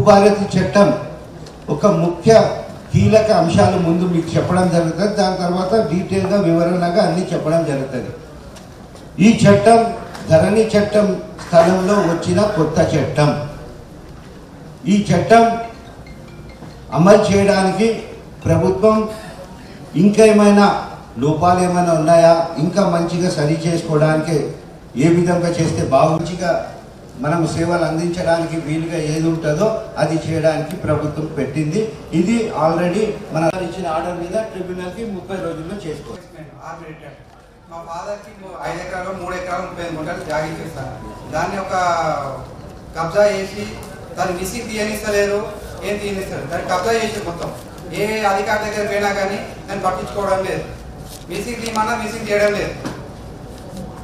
భూభారతి చట్టం ఒక ముఖ్య కీలక అంశాలు ముందు మీకు చెప్పడం జరుగుతుంది. దాని తర్వాత డీటెయిల్గా వివరణగా అన్ని చెప్పడం జరుగుతుంది. ఈ చట్టం ధరణి చట్టం స్థలంలో వచ్చిన కొత్త చట్టం. ఈ చట్టం అమలు చేయడానికి ప్రభుత్వం ఇంకా ఏమైనా లోపాలు ఏమైనా ఉన్నాయా? ఇంకా మంచిగా సరి చేసుకోవడానికి ఏ విధంగా చేస్తే బాగుంచిగా మనం సేవలు అందించడానికి వీలుగా ఏది ఉంటుందో అది చేయడానికి ప్రభుత్వం పెట్టింది. ఇది ఆల్రెడీ మన ఇచ్చిన ఆర్డర్ మీద ట్రిబ్యునల్కి ముప్పై రోజుల్లో చేసుకోవాలి. మా ఫాదర్కి ఐదు ఎకరాలు మూడు ఎకరాలు ముప్పై ఐదు గుంటలు జాగి చేస్తాను దాన్ని ఒక కబ్జా చేసి దాన్ని మిస్సింగ్ తీయనిస్తలేరు ఏం తీయనిస్తారు దాన్ని కబ్జా చేసి మొత్తం. ఏ అధికారి దగ్గర పోయినా కానీ దాన్ని పట్టించుకోవడం లేదు. మిసింగ్ తీయమన్నా మిసింగ్ చేయడం లేదు.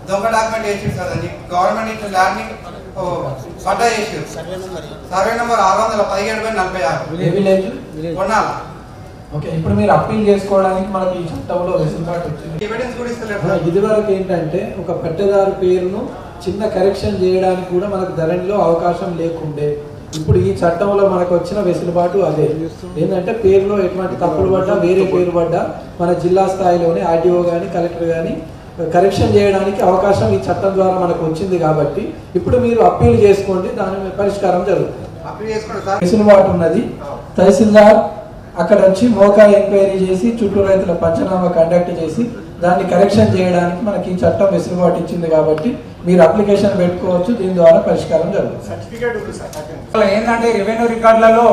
దొంగ డాక్యుమెంట్ వేసి సార్ దాన్ని. గవర్నమెంట్ ఇట్లా ల్యాండింగ్ ఓ, పట్టా చేసి సర్వే నెంబర్ ఆరు వందల పదిహేడు బై నలభై ఆరు. కొన్నాళ్ళ ఓకే ఇప్పుడు మీరు అప్పీల్ చేసుకోవడానికి మనకి ఈ చట్టంలో వెసులుబాటు వచ్చింది. సార్. ఇదివరకు ఏంటంటే ఒక పెట్టెదారు పేరును చిన్న కరెక్షన్ చేయడానికి కూడా మనకు ధరణిలో అవకాశం లేకుండే. ఇప్పుడు ఈ చట్టంలో మనకు వచ్చిన వెసులుబాటు అదే. ఏంటంటే పేరులో ఎటువంటి తప్పులు పడ్డా వేరే పేరు పడ్డా మన జిల్లా స్థాయిలోనే ఆర్డీఓ కానీ కలెక్టర్ కానీ కరెక్షన్ చేయడానికి అవకాశం ఈ చట్టం ద్వారా మనకు వచ్చింది కాబట్టి ఇప్పుడు మీరు అప్పీల్ చేసుకోండి దాని మీద పరిష్కారం జరుగుతుంది. అప్పీల్ చేసుకోండి సార్. వెసులుబాటు ఉన్నది. తహసీల్దార్ అక్కడ వచ్చి మోకా ఎంక్వైరీ చేసి చుట్టూ రైతుల పంచనామా కండక్ట్ చేసి దాన్ని కరెక్షన్ చేయడానికి మనకి ఈ చట్టం వెసులుబాటు ఇచ్చింది కాబట్టి మీరు అప్లికేషన్ పెట్టుకోవచ్చు దీని ద్వారా పరిష్కారం జరుగుతుంది. ఏంటంటే రెవెన్యూ రికార్డులలో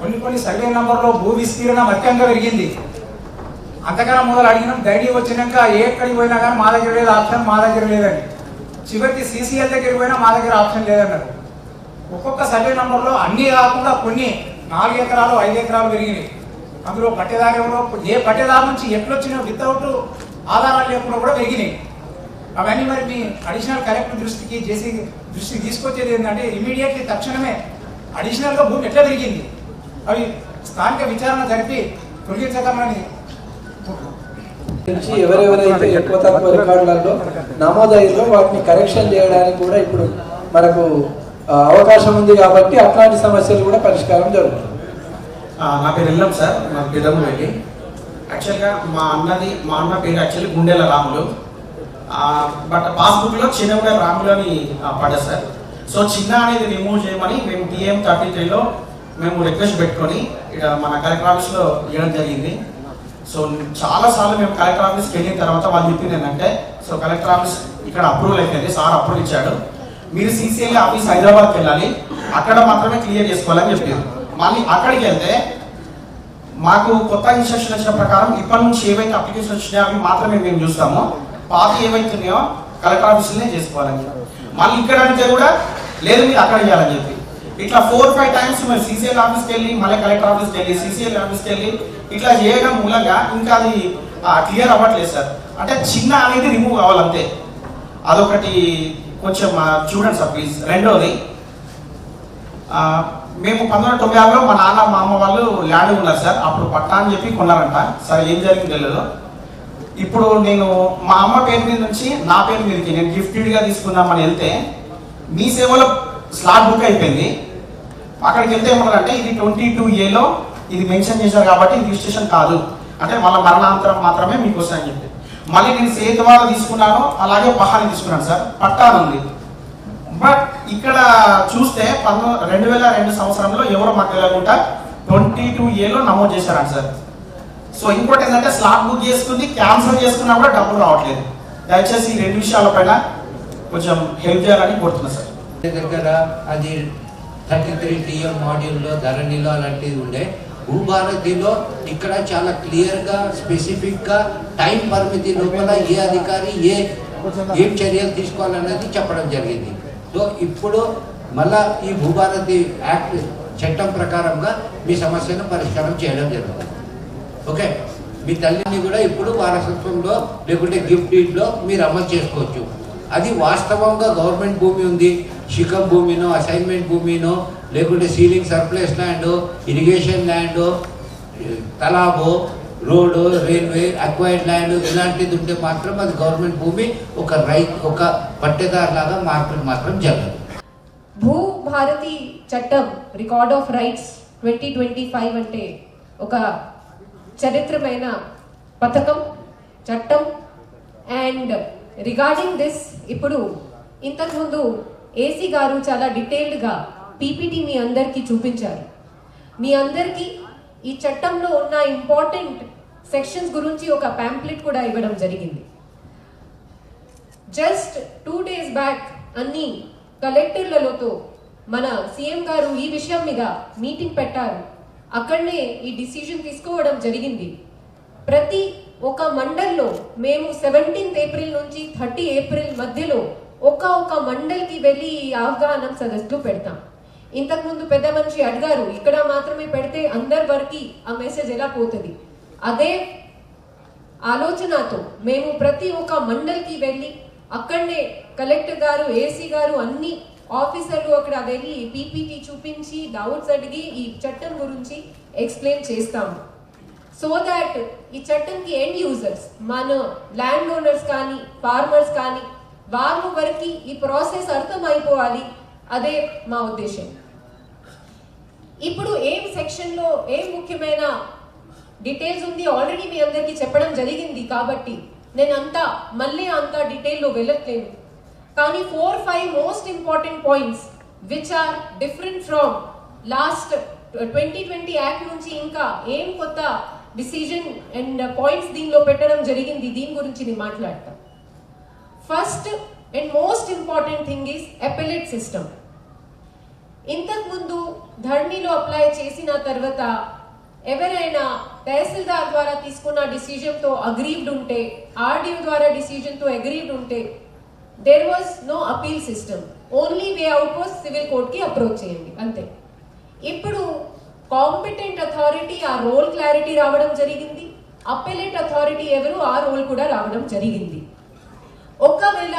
కొన్ని కొన్ని సర్వే నంబర్లో భూ విస్తీర్ణం అత్యంగా పెరిగింది. అంతకన్నా మొదలు అడిగినాం డైరీ వచ్చినాక ఏ ఎక్కడికి పోయినా కానీ మా దగ్గర లేదు ఆప్షన్ మా దగ్గర లేదని చివరికి సీసీఎల్ దగ్గరికి పోయినా మా దగ్గర ఆప్షన్ లేదన్నారు. ఒక్కొక్క సర్వే నంబర్లో అన్ని కాకుండా కొన్ని నాలుగు ఎకరాలు ఐదు ఎకరాలు పెరిగినాయి. అందులో పట్టేదారులో ఏ పట్టేదారు నుంచి ఎట్లొచ్చినా వితౌట్ ఆధారాలు లేకుండా కూడా పెరిగినాయి. అవన్నీ మరి మీ అడిషనల్ కలెక్టర్ దృష్టికి చేసి దృష్టికి తీసుకొచ్చేది ఏంటంటే ఇమీడియట్లీ తక్షణమే అడిషనల్గా భూమి ఎట్లా పెరిగింది? అవి స్థానిక విచారణ జరిపి తొలగించగలమని నుంచి ఎవరెవరైతే ఎక్కువ తక్కువ రికార్డులలో నమోదైందో వాటిని కరెక్షన్ చేయడానికి కూడా ఇప్పుడు మనకు అవకాశం ఉంది కాబట్టి అట్లాంటి సమస్యలు కూడా పరిష్కారం జరుగుతుంది. నా పేరు ఇల్లం సార్. నా పేదమ్మ రెడ్డి యాక్చువల్గా మా అన్నది మా అన్న పేరు యాక్చువల్లీ గుండెల రాములు. బట్ పాస్బుక్లో చిన్నగా రాములు అని పడ్డా సార్. సో చిన్న అనేది రిమూవ్ చేయమని మేము టీఎం థర్టీ త్రీలో మేము రిక్వెస్ట్ పెట్టుకొని ఇక్కడ మన కలెక్టర్ ఆఫీస్లో ఇవ్వడం జరిగింది. సో చాలా సార్లు మేము కలెక్టర్ ఆఫీస్కి వెళ్ళిన తర్వాత వాళ్ళు చెప్పింది ఏంటంటే సో కలెక్టర్ ఆఫీస్ ఇక్కడ అప్రూవల్ అయిపోయింది సార్ అప్రూవల్ ఇచ్చాడు. మీరు సీసీఎల్ ఆఫీస్ హైదరాబాద్కి వెళ్ళాలి అక్కడ మాత్రమే క్లియర్ చేసుకోవాలని చెప్పారు. మళ్ళీ అక్కడికి వెళ్తే మాకు కొత్త ఇన్స్ట్రక్షన్ వచ్చిన ప్రకారం ఇప్పటి నుంచి ఏవైతే అప్లికేషన్ వచ్చినాయో అవి మాత్రమే మేము చూస్తాము. పాత ఏవైతున్నాయో కలెక్టర్ ఆఫీసులనే చేసుకోవాలని చెప్పారు. మళ్ళీ ఇక్కడ అంటే కూడా లేదు మీరు అక్కడ చేయాలని చెప్పి. ఇట్లా ఫోర్ ఫైవ్ టైమ్స్ మేము సీసీఎల్ ఆఫీస్కి వెళ్ళి మళ్ళీ కలెక్టర్ ఆఫీస్కి వెళ్ళి సీసీఎల్ ఆఫీస్కి వెళ్ళి ఇట్లా చేయడం మూలంగా ఇంకా అది క్లియర్ అవ్వట్లేదు సార్. అంటే చిన్న అనేది రిమూవ్ కావాలంతే. అదొకటి కొంచెం చూడండి సార్ ప్లీజ్ రెండోది మేము పంతొమ్మిది వందల తొంభై ఆరులో మా నాన్న మా అమ్మ వాళ్ళు ల్యాండ్ ఉన్నారు సార్. అప్పుడు పట్టా అని చెప్పి కొన్నారంట. సార్ ఏం జరిగింది తెలియదు ఇప్పుడు నేను మా అమ్మ పేరు మీద నుంచి నా పేరు మీదకి నేను గిఫ్టెడ్గా తీసుకుందామని వెళ్తే మీ సేవలో స్లాట్ బుక్ అయిపోయింది. అక్కడికి వెళ్తే ఏమన్నారంటే ఇది ట్వంటీ టూ ఏలో ఇది మెన్షన్ చేశారు కాబట్టి ఇది రిజిస్ట్రేషన్ కాదు. అంటే వాళ్ళ మరణాంతరం మాత్రమే మీకు వస్తాయని చెప్పి. మళ్ళీ నేను సేతు ద్వారా తీసుకున్నాను అలాగే పహాని తీసుకున్నాను సార్. పట్టాను ఉంది. బట్ ఇక్కడ చూస్తే పంతొమ్మిది రెండు వేల రెండు సంవత్సరంలో ఎవరో మాకు తెలియకుండా ట్వంటీ టూ ఏలో నమోదు చేశారంట సార్. సో ఇంకోటి ఏంటంటే స్లాట్ బుక్ చేసుకుంది క్యాన్సిల్ చేసుకున్నా కూడా డబ్బులు రావట్లేదు. దయచేసి ఈ రెండు విషయాలపైన కొంచెం హెల్ప్ చేయాలని కోరుతున్నా సార్. దగ్గర అది థర్టీ త్రీ టీఎం మాడ్యూల్లో ధరణిలో అలాంటివి ఉండే. భూభారతిలో ఇక్కడ చాలా క్లియర్గా స్పెసిఫిక్గా టైం పరిమితి లోపల ఏ అధికారి ఏ ఏం చర్యలు తీసుకోవాలనేది చెప్పడం జరిగింది. సో ఇప్పుడు మళ్ళా ఈ భూభారతి యాక్ట్ చట్టం ప్రకారంగా మీ సమస్యను పరిష్కారం చేయడం జరుగుతుంది. ఓకే? మీ తల్లిని కూడా ఇప్పుడు వారసత్వంలో లేకుంటే గిఫ్ట్ డీడ్లో మీరు అమలు చేసుకోవచ్చు. అది వాస్తవంగా గవర్నమెంట్ భూమి ఉంది. శిఖం భూమినో అసైన్మెంట్ భూమినో లేకుంటే ceiling surplus land irrigation land తలాబో road railway acquired land ఇలాంటిది ఉంటే మాత్రం అది గవర్నమెంట్ భూమి ఒక రైతు ఒక పట్టేదారులాగా మార్పులు మాత్రం జరగదు. భూ భారతి చట్టం record of rights twenty twenty five అంటే ఒక చరిత్రమైన పథకం చట్టం. అండ్ రిగార్డింగ్ దిస్ ఇప్పుడు ఇంతకుముందు ఏసీ గారు చాలా డీటెయిల్డ్గా పీపీటీ మీ అందరికీ చూపించారు. మీ అందరికీ ఈ చట్టంలో ఉన్న ఇంపార్టెంట్ సెక్షన్స్ గురించి ఒక ప్యాంప్లెట్ కూడా ఇవ్వడం జరిగింది. జస్ట్ టూ డేస్ బ్యాక్ అన్ని కలెక్టర్లతో మన సీఎం గారు ఈ విషయం మీద మీటింగ్ పెట్టారు. అక్కడనే ఈ డిసిజన్ తీసుకోవడం జరిగింది. ప్రతి ఒక మండల్లో మేము సెవెంటీన్త్ ఏప్రిల్ నుంచి థర్టీ ఏప్రిల్ మధ్యలో ఒక ఒక మండల్కి వెళ్ళి ఈ అవగాహన సదస్సులు పెడతాం. ఇంతకుముందు పెద్ద మనిషి అడిగారు ఇక్కడ మాత్రమే పెడితే అందరి వరకు ఆ మెసేజ్ ఎలా పోతుంది? అదే ఆలోచనతో మేము ప్రతి ఒక్క మండల్కి వెళ్ళి అక్కడనే కలెక్టర్ గారు ఏసీ గారు అన్ని ఆఫీసర్లు అక్కడ వెళ్ళి పీపీటీ చూపించి డౌట్స్ అడిగి ఈ చట్టం గురించి ఎక్స్ప్లెయిన్ చేస్తాము. సో దాట్ ఈ చట్టంకి ఎండ్ యూజర్స్ మన ల్యాండ్ ఓనర్స్ కానీ ఫార్మర్స్ కానీ వాళ్ళు వరకు ఈ ప్రాసెస్ అర్థమైపోవాలి. అదే మా ఉద్దేశం. ఇప్పుడు ఏం సెక్షన్లో ఏం ముఖ్యమైన డీటెయిల్స్ ఉంది ఆల్రెడీ మీ అందరికీ చెప్పడం జరిగింది కాబట్టి నేను అంతా మళ్ళీ అంతా డీటెయిల్లో వెళ్ళట్లేను కానీ four five most important points which are different from last twenty twenty act నుంచి ఇంకా ఏం కొత్త డిసిజన్ అండ్ పాయింట్స్ దీనిలో పెట్టడం జరిగింది దీని గురించి నేను మాట్లాడతాను first and most important thing is appellate system ఇంతకుముందు ధర్నీలో అప్లై చేసిన తర్వాత ఎవరైనా తహసీల్దార్ ద్వారా తీసుకున్న డిసిజన్తో అగ్రీవ్డ్ ఉంటే ఆర్డీఓ ద్వారా డిసిజన్తో అగ్రీవ్డ్ ఉంటే there was no appeal system only way out was civil కోర్ట్కి approach చేయండి. అంతే. ఇప్పుడు కాంపిటెంట్ అథారిటీ ఆ రోల్ క్లారిటీ రావడం జరిగింది. అపెలెట్ అథారిటీ ఎవరు? ఆ రోల్ కూడా రావడం జరిగింది. ఒకవేళ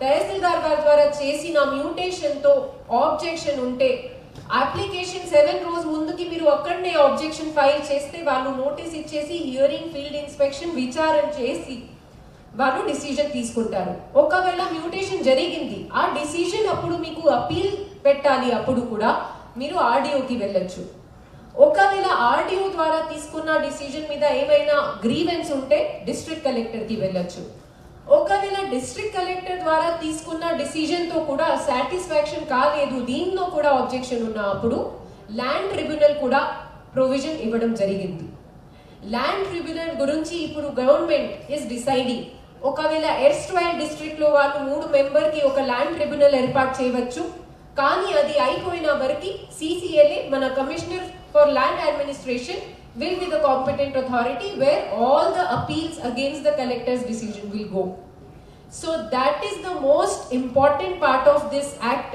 తహసీల్దార్ గారి ద్వారా చేసిన మ్యూటేషన్తో ఆబ్జెక్షన్ ఉంటే అప్లికేషన్ సెవెన్ రోజు ముందుకి మీరు అక్కడనే ఆబ్జెక్షన్ ఫైల్ చేస్తే వాళ్ళు నోటీస్ ఇచ్చేసి హియరింగ్ ఫీల్డ్ ఇన్స్పెక్షన్ విచారణ చేసి వాళ్ళు డిసిజన్ తీసుకుంటారు. ఒకవేళ మ్యూటేషన్ జరిగింది ఆ డిసిజన్ అప్పుడు మీకు అపీల్ పెట్టాలి అప్పుడు కూడా మీరు ఆర్డీఓకి వెళ్ళొచ్చు. ఒకవేళ ఆర్డీఓ ద్వారా తీసుకున్న డిసిజన్ మీద ఏమైనా గ్రీవెన్స్ ఉంటే డిస్ట్రిక్ట్ కలెక్టర్కి వెళ్ళొచ్చు. ఒకవేళ డిస్ట్రిక్ట్ కలెక్టర్ ద్వారా తీసుకున్న డిసిజన్తో కూడా సాటిస్ఫాక్షన్ కాలేదు దీనిలో కూడా ఆబ్జెక్షన్ ఉన్న అప్పుడు ల్యాండ్ ట్రిబ్యునల్ కూడా ప్రొవిజన్ ఇవ్వడం జరిగింది. ల్యాండ్ ట్రిబ్యునల్ గురించి ఇప్పుడు గవర్నమెంట్ ఇస్ డిసైడింగ్ ఒకవేళ ఎర్స్ట్వైల్ డిస్ట్రిక్ట్లో వాళ్ళు మూడు మెంబర్కి ఒక ల్యాండ్ ట్రిబ్యునల్ ఏర్పాటు చేయవచ్చు. కానీ అది అయిపోయిన వరకు సీసీఎల్ఏ మన commissioner for land administration will be the competent authority where all the appeals against the collector's decision will go. So that is the most important part of this act.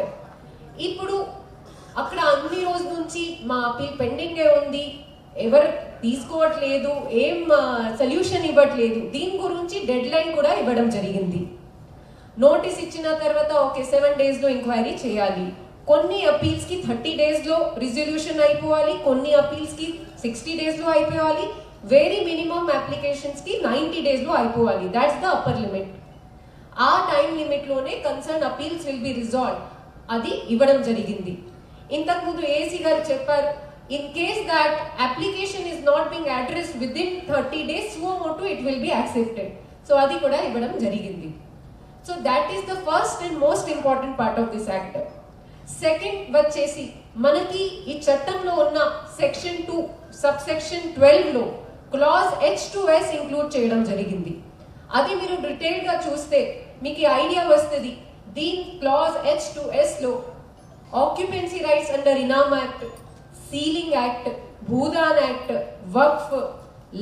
ఇప్పుడు అక్కడ అన్ని రోజు నుంచి మా అపీల్ పెండింగే ఉంది ఎవరు తీసుకోవట్లేదు ఏం సొల్యూషన్ ఇవ్వట్లేదు దీని గురించి డెడ్ లైన్ కూడా ఇవ్వడం జరిగింది నోటీస్ ఇచ్చిన తర్వాత ఓకే సెవెన్ డేస్లో ఎంక్వైరీ చేయాలి కొన్ని అపీల్స్కి థర్టీ డేస్లో రిజల్యూషన్ అయిపోవాలి కొన్ని అపీల్స్కి సిక్స్టీ డేస్లో అయిపోవాలి. వెరీ మినిమం అప్లికేషన్స్కి నైన్టీ డేస్లో అయిపోవాలి. దాట్స్ ద అప్పర్ లిమిట్ ఆ time లిమిట్లోనే concern appeals will be resolve అది ఇవ్వడం జరిగింది. ఇంతకుముందు ఏసీ గారు చెప్పారు in case that application is not being address within thirty days suo motu it will be accepted so అది కూడా ఇవ్వడం జరిగింది. So that is the first and most important part of this act second వచ్చేసి మనకి ఈ చట్టంలో ఉన్న section two sub section ట్వెల్వ్లో clause H two S include చేయడం జరిగింది. అది మీరు డీటెయిల్గా చూస్తే మీకు ఐడియా వస్తుంది. దీని clause H to ఎస్లో occupancy rights under Inam act ceiling act Bhoodan act Waqf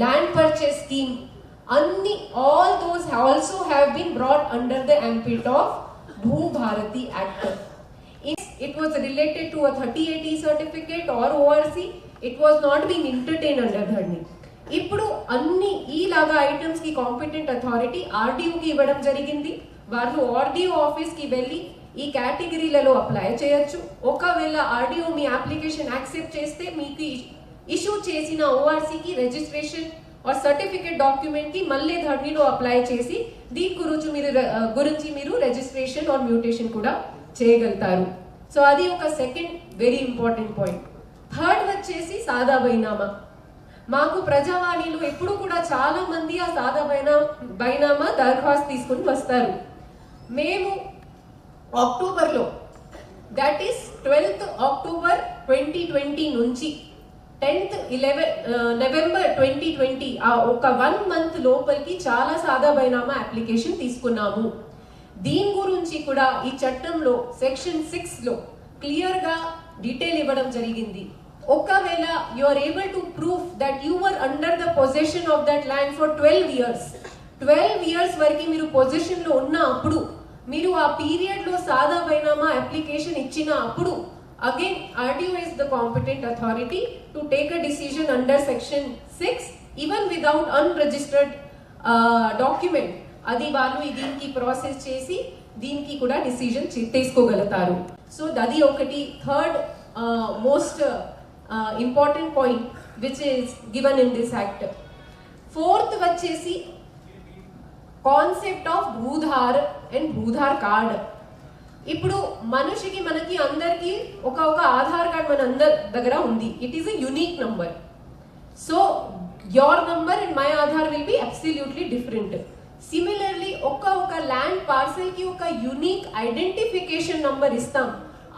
land purchase scheme అన్ని all those also have been brought under the ambit of Bhu Bharati act it was related to a 3080 certificate or ORC, it was not being entertained under Dharni. ఇప్పుడు అన్ని ఈలాగా ఐటమ్స్కి competent authority ఆర్డీఓకి ఇవ్వడం జరిగింది. వాళ్ళు RDO ఆఫీస్కి వెళ్ళి ఈ కేటగిరీలలో apply చేయొచ్చు. ఒకవేళ ఆర్డీఓ మీ అప్లికేషన్ యాక్సెప్ట్ చేస్తే మీకు ఇష్యూ చేసిన ఓఆర్సీకి రిజిస్ట్రేషన్ ఆర్ సర్టిఫికేట్ డాక్యుమెంట్కి మళ్ళీ ధర్నీలో అప్లై చేసి దీని గురించి మీరు గురించి మీరు రిజిస్ట్రేషన్ ఆర్ మ్యూటేషన్ కూడా చేయగలుగుతారు. సో అది ఒక second very important point third వచ్చేసి సాదా బైనామా. మాకు ప్రజావాణిలో ఎప్పుడు కూడా చాలా మంది ఆ సాదా బైనా బైనామా దరఖాస్తు తీసుకుని వస్తారు. మేము అక్టోబర్లో that is twelfth October twenty twenty నుంచి tenth eleven November twenty twenty ఆ ఒక వన్ మంత్ లోపలికి చాలా సాదా బైనామా అప్లికేషన్ తీసుకున్నాము. దీని గురించి కూడా ఈ చట్టంలో సెక్షన్ సిక్స్లో క్లియర్గా డీటెయిల్ ఇవ్వడం జరిగింది. ఒకవేళ you are able to proof that you were under the position of that land for twelve years twelve years వరకు మీరు పొజిషన్లో ఉన్న అప్పుడు మీరు ఆ పీరియడ్లో సాదా బైనామా అప్లికేషన్ ఇచ్చిన అప్పుడు again RDO is the competent authority to take a decision under section six even without unregistered document అది వాళ్ళు దీనికి ప్రాసెస్ చేసి దీనికి కూడా డిసిజన్ తీసుకోగలుగుతారు. సో అది ఒకటి. Third most important point which is given in this act fourth వచ్చేసి concept of Bhudhar and Bhudhar card. ఇప్పుడు మనిషికి మనకి అందరికి ఒక ఒక ఆధార్ కార్డ్ మన అందరి దగ్గర ఉంది. It is a unique number so your number and my Aadhaar will be absolutely different similarly ఒక్క ఒక ల్యాండ్ పార్సెల్కి ఒక యునిక్ ఐడెంటిఫికేషన్ నంబర్ ఇస్తాం.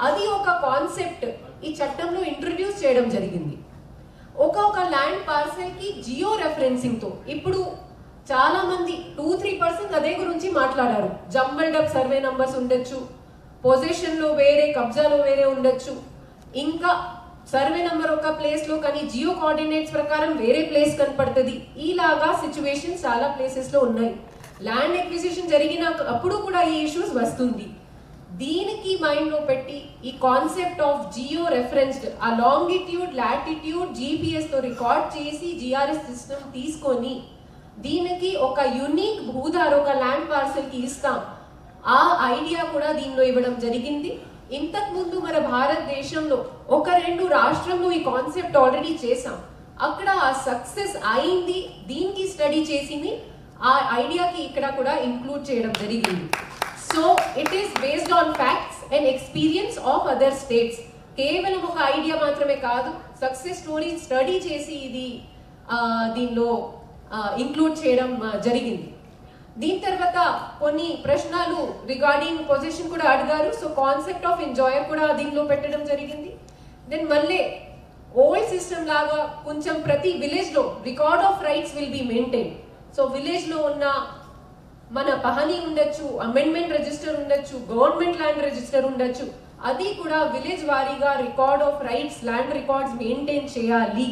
అది ఒక కాన్సెప్ట్ ఈ చట్టంలో ఇంట్రడ్యూస్ చేయడం జరిగింది. ఒక ఒక ల్యాండ్ పార్సెల్కి జియో రెఫరెన్సింగ్తో ఇప్పుడు చాలా మంది టూ త్రీ పర్సెంట్ అదే గురించి మాట్లాడారు. జంబల్డ్ అప్ సర్వే నంబర్స్ ఉండొచ్చు పొజిషన్లో వేరే కబ్జాలో వేరే ఉండొచ్చు. ఇంకా సర్వే నంబర్ ఒక ప్లేస్లో కానీ జియో కోఆర్డినేట్స్ ప్రకారం వేరే ప్లేస్ కనపడుతుంది. ఇలాగా సిచ్యువేషన్ చాలా ప్లేసెస్లో ఉన్నాయి. ల్యాండ్ ఎక్విజిషన్ జరిగిన అప్పుడు కూడా ఈ ఇష్యూస్ వస్తుంది. దీనికి మైండ్లో పెట్టి ఈ కాన్సెప్ట్ ఆఫ్ జియో రెఫరెన్స్డ్ ఆ లాంగిట్యూడ్ లాటిట్యూడ్ జీపీఎస్తో రికార్డ్ చేసి జిఆర్ఎస్ సిస్టమ్ తీసుకొని దీనికి ఒక యునిక్ భూధార్ ఒక ల్యాండ్ పార్సల్కి ఇస్తాం. ఆ ఐడియా కూడా దీనిలో ఇవ్వడం జరిగింది. ఇంతకుముందు మన భారతదేశంలో ఒక రెండు రాష్ట్రంలో ఈ కాన్సెప్ట్ ఆల్రెడీ చేసాం అక్కడ ఆ సక్సెస్ అయింది. దీనికి స్టడీ చేసింది ఆ ఐడియాకి ఇక్కడ కూడా ఇంక్లూడ్ చేయడం జరిగింది. So it is based on facts and experience of other states కేవలం ఒక ఐడియా మాత్రమే కాదు సక్సెస్ స్టోరీ స్టడీ చేసి ఇది దీనిలో ఇంక్లూడ్ చేయడం జరిగింది. దీని తర్వాత కొన్ని ప్రశ్నలు రిగార్డింగ్ పొజిషన్ కూడా అడిగారు. సో కాన్సెప్ట్ ఆఫ్ ఎంజాయర్ కూడా దీనిలో పెట్టడం జరిగింది. దెన్ మళ్ళీ ఓల్డ్ సిస్టమ్ లాగా కొంచెం ప్రతి విలేజ్లో record of rights will be maintain so విలేజ్లో ఉన్న మన పహని ఉండొచ్చు అమెండ్మెంట్ రిజిస్టర్ ఉండొచ్చు గవర్నమెంట్ ల్యాండ్ రిజిస్టర్ ఉండొచ్చు. అది కూడా విలేజ్ వారీగా record of rights land records maintain చేయాలి.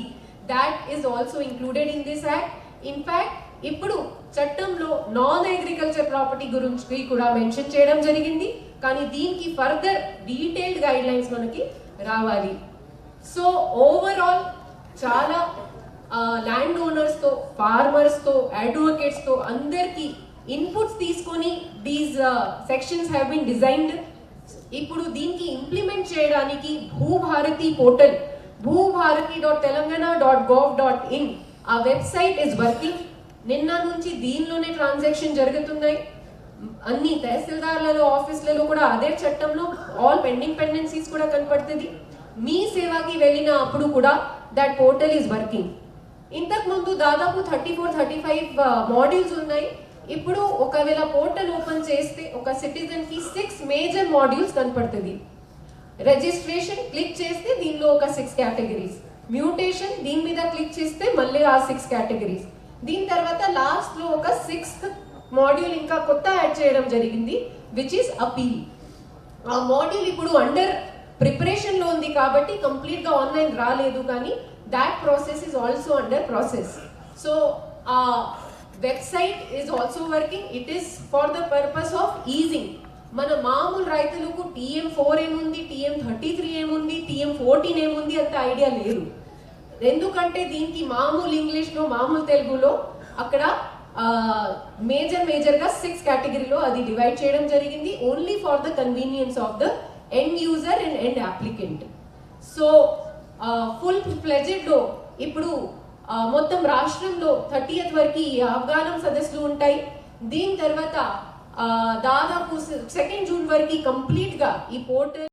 That is also included in this act in fact ఇప్పుడు చట్టంలో నాన్ అగ్రికల్చర్ ప్రాపర్టీ గురించి కూడా మెన్షన్ చేయడం జరిగింది. కానీ దీనికి ఫర్దర్ డీటెయిల్డ్ గైడ్ లైన్స్ మనకి రావాలి. సో ఓవరాల్ చాలా ల్యాండ్ ఓనర్స్తో ఫార్మర్స్తో అడ్వకేట్స్తో అందరికీ ఇన్పుట్స్ తీసుకొని these sections have been designed ఇప్పుడు దీనికి ఇంప్లిమెంట్ చేయడానికి Bhubharati portal Bhubharati dot Telangana dot gov dot in ఆ వెబ్సైట్ ఇస్ వర్కింగ్ నిన్న నుంచి దీనిలోనే ట్రాన్సాక్షన్ జరుగుతున్నాయి. అన్ని తహసీల్దార్లలో ఆఫీసులలో కూడా అదే చట్టంలో ఆల్ పెండింగ్ పెండెన్సీస్ కూడా కనపడుతుంది. మీ సేవకి వెళ్ళిన అప్పుడు కూడా దట్ పోర్టల్ ఈస్ వర్కింగ్ ఇంతకుముందు దాదాపు thirty four thirty five modules ఉన్నాయి. ఇప్పుడు ఒకవేళ పోర్టల్ ఓపెన్ చేస్తే ఒక సిటిజన్కి సిక్స్ మేజర్ మాడ్యూల్స్ కనపడుతుంది. రిజిస్ట్రేషన్ క్లిక్ చేస్తే దీనిలో ఒక సిక్స్ కేటగిరీస్ మ్యూటేషన్ దీని మీద క్లిక్ చేస్తే మళ్ళీ ఆ సిక్స్ కేటగిరీస్ దీని తర్వాత లాస్ట్లో ఒక సిక్స్త్ మాడ్యూల్ ఇంకా కొత్త యాడ్ చేయడం జరిగింది విచ్ ఇస్ అపీల్ ఆ మాడ్యూల్ ఇప్పుడు అండర్ ప్రిపరేషన్లో ఉంది కాబట్టి కంప్లీట్గా ఆన్లైన్ రాలేదు కానీ that process is also under process so uh, website is also working it is for the purpose of easing మన మామూలు రైతులకు టీఎం ఫోర్ ఏముంది? టీఎం థర్టీ త్రీ ఏముంది? టీఎం ఫోర్టీన్ ఏముంది? అంత ఐడియా లేదు. ఎందుకంటే దీనికి మామూలు ఇంగ్లీష్లో మామూలు తెలుగులో అక్కడ మేజర్ మేజర్గా సిక్స్ కేటగిరీలో అది డివైడ్ చేయడం జరిగింది. Only for the convenience of the end user and end applicant so full ఫ్లెజెడ్లో ఇప్పుడు మొత్తం రాష్ట్రంలో థర్టీయత్ వరకు ఈ సదస్సులు ఉంటాయి. దీని తర్వాత దాదాపు సెకండ్ జూన్ వరకు కంప్లీట్గా ఈ పోర్టల్